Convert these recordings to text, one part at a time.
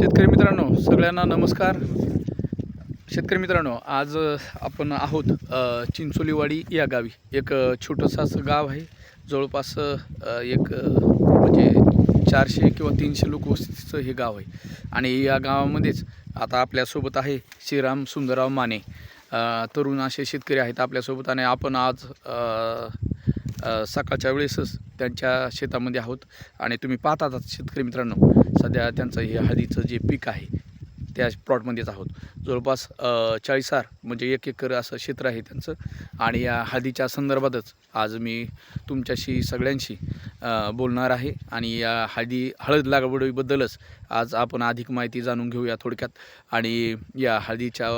शेतकरी मित्रांनो सगळ्यांना नमस्कार. शेतकरी मित्रांनो आज आपण आहोत चिंचोलीवाडी या गावी. एक छोटंसं असं गाव आहे. जवळपास एक म्हणजे चारशे किंवा तीनशे लोकवस्तीचं हे गाव आहे. आणि या गावामध्येच आता आपल्यासोबत आहे श्रीराम सुंदरराव माने. तरुण असे शेतकरी आहेत आपल्यासोबत आणि आपण आज सकाळच्या वेळेसच त्यांच्या शेतामध्ये आहोत. आणि तुम्ही पाहतात शेतकरी मित्रांनो सध्या त्यांचं हे हळदीचं जे पीक आहे त्या प्लॉटमध्येच आहोत. जवळपास चाळीसार म्हणजे एक एकर असं क्षेत्र आहे त्यांचं. आणि या हळदीच्या संदर्भातच आज मी तुमच्याशी सगळ्यांशी बोलणार आहे. आणि या हळदी हळद लागवडीबद्दलच आज आपण अधिक माहिती जाणून घेऊया थोडक्यात. आणि या हळदीच्या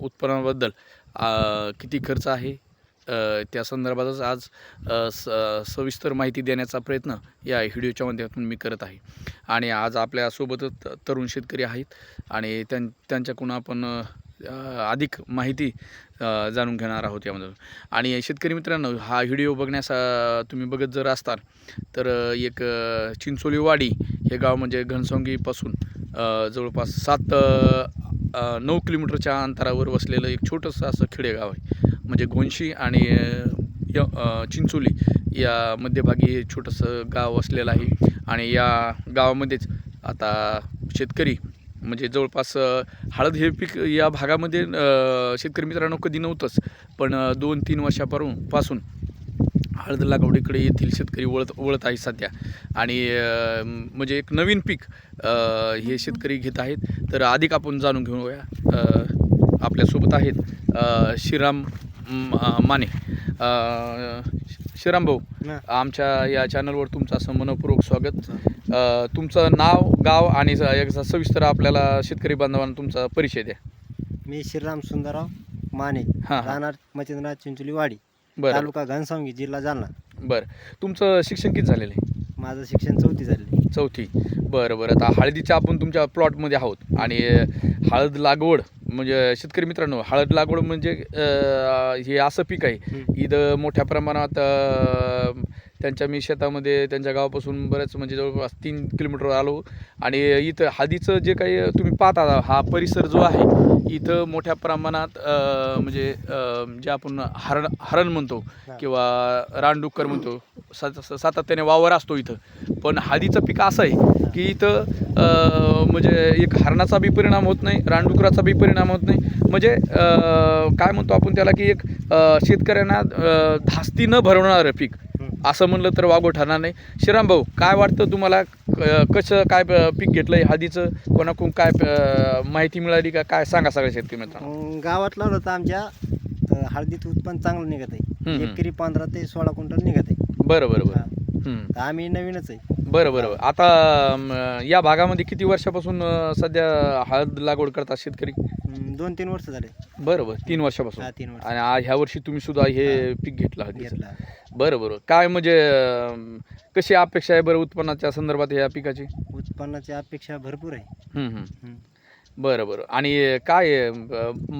उत्पन्नाबद्दल किती खर्च आहे त्या संदर्भातच आज स सविस्तर माहिती देण्याचा प्रयत्न या व्हिडिओच्या माध्यमातून मी करत आहे. आणि आज आपल्यासोबतच तरुण शेतकरी आहेत आणि त्यां त्यांच्याकडून आपण अधिक माहिती जाणून घेणार आहोत यामधून. आणि शेतकरी मित्रांनो हा व्हिडिओ बघण्यास तुम्ही बघत जर असताल तर एक चिंचोलीवाडी हे गाव म्हणजे घनसोंगीपासून जवळपास सात नऊ किलोमीटरच्या अंतरावर वसलेलं एक छोटंसं असं खेडेगाव आहे. म्हणजे घोणशी आणि य चिंचोली या मध्यभागी हे छोटंसं गाव असलेलं आहे. आणि या गावामध्येच आता शेतकरी म्हणजे जवळपास हळद हे पीक या भागामध्ये शेतकरी मित्रांनो कधी नव्हतंच पण दोन तीन वर्षापासून पासून हळद लागवडीकडे येथील शेतकरी वळत वळत आहे सध्या. आणि म्हणजे एक नवीन पीक हे शेतकरी घेत आहेत. तर अधिक आपण जाणून घेऊया आपल्यासोबत आहेत श्रीराम माने. श्रीराम भाऊ. आमच्या या चॅनलवर तुमचं असं मनपूर्वक स्वागत. तुमचं नाव गाव आणि एक सविस्तर आपल्याला शेतकरी बांधवांना तुमचा परिचय द्या. मी श्रीराम सुंदरराव माने हां राहणार मच्छिंद्रनाथ चिंचोली वाडी बरं. तालुका घनसावंगी जिल्हा जालना. बरं. तुमचं शिक्षण किती झालेलं आहे? माझं शिक्षण चौथी झालेली चौथी. बरं बरं. आता हळदीच्या आपण तुमच्या प्लॉटमध्ये आहोत आणि हळद लागवड म्हणजे शेतकरी मित्रांनो हळद लागवड म्हणजे हे असं पीक आहे. इथं मोठ्या प्रमाणात त्यांच्या मी शेतामध्ये त्यांच्या गावापासून बरेच म्हणजे जवळपास तीन किलोमीटर आलो आणि इथं हळदीचं जे काही तुम्ही पाहता हा परिसर जो आहे इथं मोठ्या प्रमाणात म्हणजे जे आपण हरण हरण म्हणतो. किंवा रानडुक्कर म्हणतो सात सातत्याने वावर असतो इथं. पण हळदीचं पीक असं आहे की इथं म्हणजे एक हरणाचा बी परिणाम होत नाही रानडुकराचा बी परिणाम होत नाही. म्हणजे काय म्हणतो आपण त्याला की एक शेतकऱ्यांना धास्ती न भरवणारं पीक. असं म्हणलं तर वागो ठरणार नाही. श्रीराम भाऊ काय वाटतं तुम्हाला कसं काय पीक घेतलंय हळदीचं? कोणाकडून काय माहिती मिळाली का? काय सांगा सगळ्या शेतकरी मित्रांनो. अं, गावात लावलं तर आमच्या अं, हळदीत उत्पन्न चांगलं निघत आहे. एकरी पंधरा ते सोळा क्विंटल निघत आहे बरं बरं बरं. तर आम्ही नवीनच आहे. बरं बरं बरं. आता या भागामध्ये किती वर्षापासून अं, सध्या हळद लागवड करतात शेतकरी? दोन तीन वर्ष झाले. बरं बरं. तीन वर्षापासून. हा तीन वर्ष. आणि आ- ह्या वर्षी तुम्ही सुद्धा हे. पीक घेतलं हळदीचं. घेतला. बरं बरं. काय म्हणजे अं, कशी अपेक्षा आहे बरं उत्पन्नाच्या संदर्भात या पिकाची? उत्पन्नाची अपेक्षा भरपूर आहे. बरं बरं. आणि काय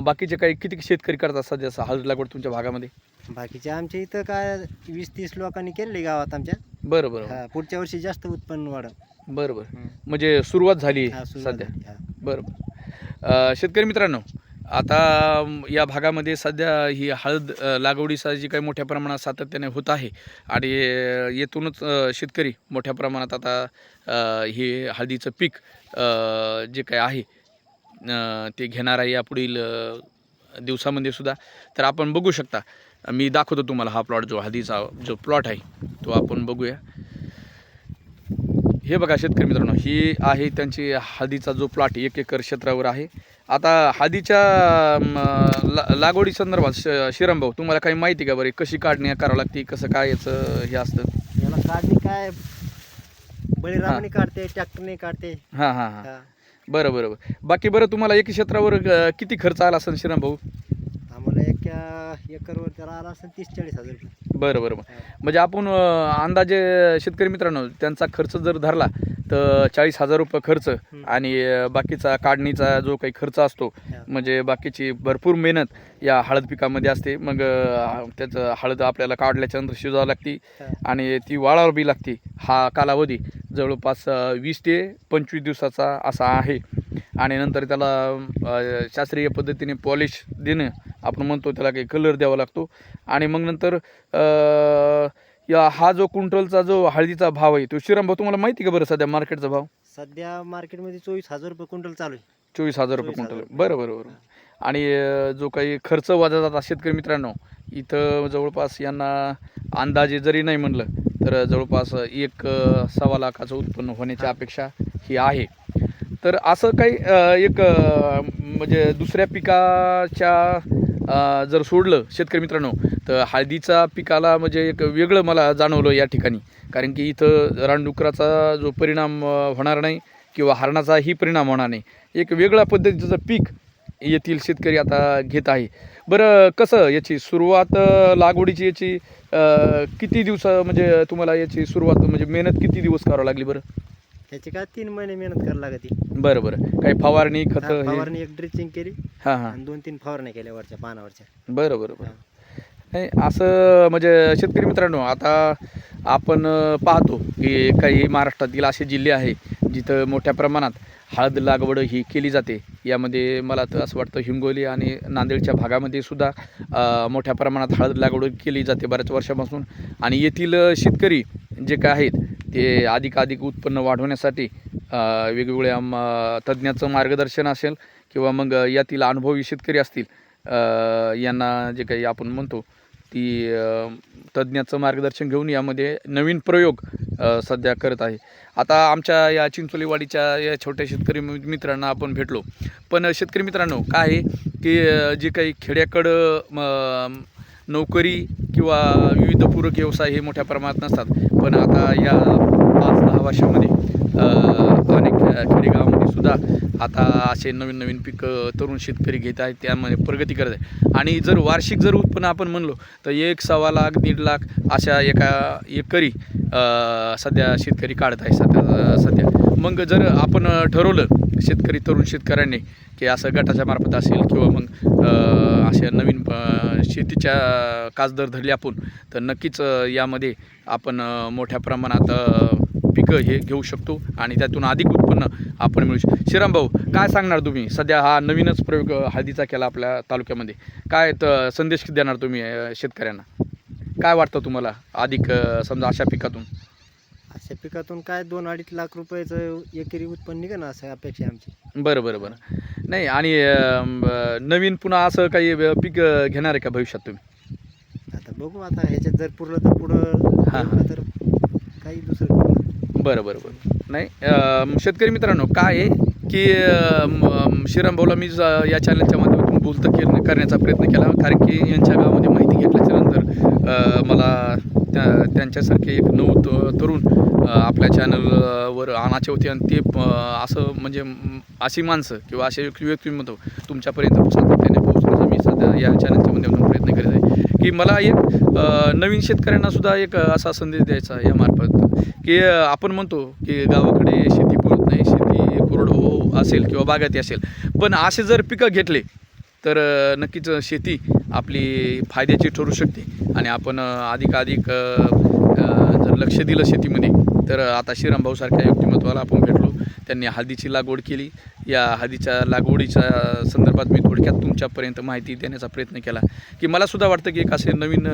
बाकीचे काही किती शेतकरी करतात सध्या हळद लागवड तुमच्या भागामध्ये? बाकीचे आमच्या इथं काय वीस तीस लोकांनी केलेली गावात आमच्या. बरं बरं. हा, पुढच्या वर्षी जास्त उत्पन्न वाढत बरं बरं. म्हणजे सुरुवात झाली सध्या. बरं बरं. अ, शेतकरी मित्रांनो आता या भागामध्ये सध्या ही हळद अ, लागवडीचा जी काही मोठ्या प्रमाणात सातत्याने होत आहे आणि अ, येथूनच अ, शेतकरी मोठ्या प्रमाणात आता अ, हे हळदीचं पीक अ, जे काय आहे ते घेणार आहे यापुढील दिवसामध्ये सुद्धा. तर आपण बघू शकता. मी दाखवतो तुम्हाला हा प्लॉट जो हळदीचा जो प्लॉट आहे तो आपण बघूया. हे बघा शेतकरी मित्रांनो ही आहे त्यांची हळदीचा जो प्लॉट एक एकर क्षेत्रावर आहे. आता हळदीच्या ला लागवडी संदर्भात श श्रीराम भाऊ तुम्हाला काही माहिती का बरं? कशी काढणी करावं लागते कसं काय याचं हे असतं? याला काढणी काय? बळीरामाने काढते ट्रॅक्टरने काढते. हां हां. हा. बरं बरं बरं. बाकी बरं तुम्हाला एक क्षेत्रावर अ, किती खर्च आला असेल श्रीराम भाऊ? आम्हाला एक एका एकरवर त्याला आला असेल तीस चाळीस हजार रुपये. बरं बरं बरं. म्हणजे आपण अं, अंदाजे शेतकरी मित्रांनो त्यांचा खर्च जर धरला तर चाळीस हजार रुपये खर्च आणि बाकीचा काढणीचा जो काही खर्च असतो. म्हणजे बाकीची भरपूर मेहनत या हळद पिकामध्ये असते. मग त्याचं हळद आपल्याला काढल्याच्या नंतर शिजावं लागते. आणि ती वाळावी बी लागते. हा कालावधी जवळपास वीस ते पंचवीस दिवसाचा असा आहे. आणि नंतर त्याला शास्त्रीय पद्धतीने पॉलिश देणं आपण म्हणतो त्याला काही कलर द्यावा लागतो. आणि मग नंतर या हा जो क्विंटलचा जो हळदीचा भाव आहे तो श्रीराम भाऊ तुम्हाला माहिती का बरं सध्या मार्केटचा भाव? सध्या मार्केटमध्ये चोवीस हजार रुपये क्विंटल चालू आहे. चोवीस हजार रुपये 24,000 क्विंटल रुपये. बरं बरं बरं. आणि जो काही खर्च वाजा जातात शेतकरी मित्रांनो इथं जवळपास यांना अंदाजे जरी नाही म्हणलं तर जवळपास एक सव्वा लाखाचं उत्पन्न होण्याची अपेक्षा ही आहे. तर असं काही एक म्हणजे दुसऱ्या पिकाच्या जर सोडलं शेतकरी मित्रांनो तर हळदीचा पिकाला म्हणजे एक वेगळं मला जाणवलं या ठिकाणी. कारण की इथं रानडुकराचा जो परिणाम होणार नाही किंवा हरणाचाही परिणाम होणार नाही. एक वेगळ्या पद्धतीचं पीक येथील शेतकरी आता घेत आहे. बरं कसं याची सुरुवात लागवडीची याची किती दिवस म्हणजे तुम्हाला याची सुरुवात म्हणजे मेहनत किती दिवस करावं लागली बरं? त्याची काय तीन महिने मेहनत करावी लागते बरं बरं. काही फवारणी खतं हे? फवारणी एक ड्रिचिंग केली. हां हां. आणि दोन तीन फवारण्या केल्या वरच्या पानावरच्या. बरं बरं बरं. नाही असं म्हणजे शेतकरी मित्रांनो आता आपण अं, पाहतो की काही महाराष्ट्रातील असे जिल्हे आहे जिथं मोठ्या प्रमाणात हळद लागवड ही केली जाते. यामध्ये मला तर असं वाटतं हिंगोली आणि नांदेडच्या भागामध्ये सुद्धा अं, मोठ्या प्रमाणात हळद लागवड केली जाते बऱ्याच वर्षापासून. आणि येथील शेतकरी जे काय आहेत ते अधिकाधिक उत्पन्न वाढवण्यासाठी वेगवेगळ्या म, तज्ज्ञाचं मार्गदर्शन असेल किंवा मग यातील अनुभवी शेतकरी असतील यांना जे काही आपण म्हणतो ती तज्ज्ञाचं मार्गदर्शन घेऊन यामध्ये नवीन प्रयोग सध्या करत आहे. आता आमच्या या चिंचोलीवाडीच्या या छोट्या शेतकरी मित्रांना आपण भेटलो. पण शेतकरी मित्रांनो काय आहे की जे काही खेड्याकडं नोकरी किंवा विविध पूरक व्यवसाय हे मोठ्या प्रमाणात नसतात. पण आता या पाच दहा वर्षामध्ये अनेक खेडेगावामध्ये सुद्धा आता असे नवीन नवीन पिकं तरुण शेतकरी घेत आहेत त्यामध्ये प्रगती करत आहे आणि जर वार्षिक जर उत्पन्न आपण म्हणलो तर एक सव्वा लाख दीड लाख अशा एका एकरी सध्या शेतकरी काढत आहे सध्या सध्या. मग जर आपण ठरवलं शेतकरी तरुण शेतकऱ्यांनी की असं गटाच्या मार्फत असेल किंवा मग अशा नवीन शेतीच्या काजदर धरले आपण तर नक्कीच यामध्ये आपण मोठ्या प्रमाणात पिकं हे घेऊ शकतो आणि त्यातून अधिक उत्पन्न आपण मिळू शकतो श्रीराम भाऊ काय सांगणार तुम्ही? सध्या हा नवीनच प्रयोग हळदीचा केला आपल्या तालुक्यामध्ये. काय तर संदेश देणार तुम्ही शेतकऱ्यांना? काय वाटतं तुम्हाला? अधिक समजा अशा पिकातून? अशा पिकातून काय दोन अडीच लाख रुपयाचं एकरी उत्पन्न निघा ना असं अपेक्षा आहे आमची बरं बरं बरं नाही आणि अ, नवीन पुन्हा असं काही अ, पीक अ, घेणार आहे का भविष्यात तुम्ही आता बघू आता ह्याच्यात जर पुरलं तर पुढं हा. तर काही दुसरं. बरं बरं बरं नाही अं, शेतकरी मित्रांनो काय आहे की अं, श्रीराम भाऊला मी ज- या चॅनलच्या माध्यमातून बोलतं के करण्याचा प्रयत्न केला कारण की यांच्या गावामध्ये माहिती घेतल्याच्या नंतर अं, मला त्या त्यांच्यासारखे एक नऊ त- तरुण आपल्या चॅनलवर आणायचे होते आणि ते असं म्हणजे अशी माणसं किंवा असे व्यक्तिमत्व तुमच्यापर्यंत सातत्याने पोहोचण्याचा मी सध्या या चॅनलच्या माध्यमातून प्रयत्न करीत आहे. की मला एक नवीन शेतकऱ्यांना सुद्धा एक असा संदेश द्यायचा यामार्फत की आपण म्हणतो की गावाकडे शेती पुरत नाही शेती कोरडवाहू हो, असेल किंवा बागायती असेल पण असे जर पिकं घेतले तर नक्कीच शेती आपली फायद्याची ठरू शकते. आणि आपण अधिकाधिक जर लक्ष दिलं शेतीमध्ये तर आता श्रीरामभाऊसारख्या व्यक्तिमत्वाला आपण भेटलो. त्यांनी हळदीची लागवड केली. या हळदीच्या लागवडीच्या संदर्भात मी थोडक्यात तुमच्यापर्यंत माहिती देण्याचा प्रयत्न केला. की मला सुद्धा वाटतं की एक असे नवीन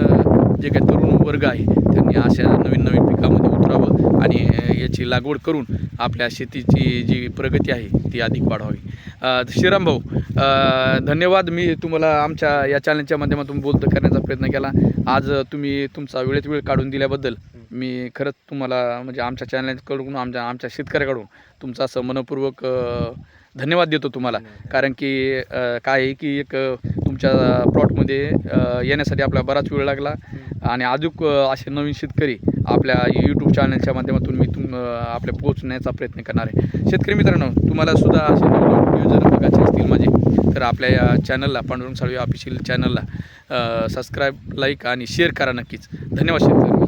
जे काही तरुण वर्ग आहे त्यांनी अशा नवीन नवीन पिकामध्ये उतरावं आणि याची लागवड करून आपल्या शेतीची जी प्रगती आहे ती अधिक वाढवावी. श्रीराम भाऊ धन्यवाद. मी तुम्हाला आमच्या या चॅनलच्या माध्यमातून बोलतं करण्याचा प्रयत्न केला. आज तुम्ही तुमचा वेळेत वेळ काढून दिल्याबद्दल मी खरंच तुम्हाला म्हणजे आमच्या चॅनलकडून आमच्या आमच्या शेतकऱ्याकडून तुमचा असं मनपूर्वक धन्यवाद देतो तुम्हाला. कारण की काय आहे की एक तुमच्या प्लॉटमध्ये येण्यासाठी आपल्याला बराच वेळ लागला. आणि अजून अ, असे नवीन शेतकरी आपल्या यूट्यूब चॅनलच्या माध्यमातून मी तुम आपल्या पोहोचण्याचा प्रयत्न करणार आहे. शेतकरी मित्रांनो तुम्हाला सुद्धा असे व्हिडिओ जर बघायचे असतील माझे तर आपल्या या चॅनलला पांडुरंग साळवी ऑफिशियल चॅनलला सबस्क्राईब लाईक आणि शेअर करा नक्कीच. धन्यवाद शेतकरी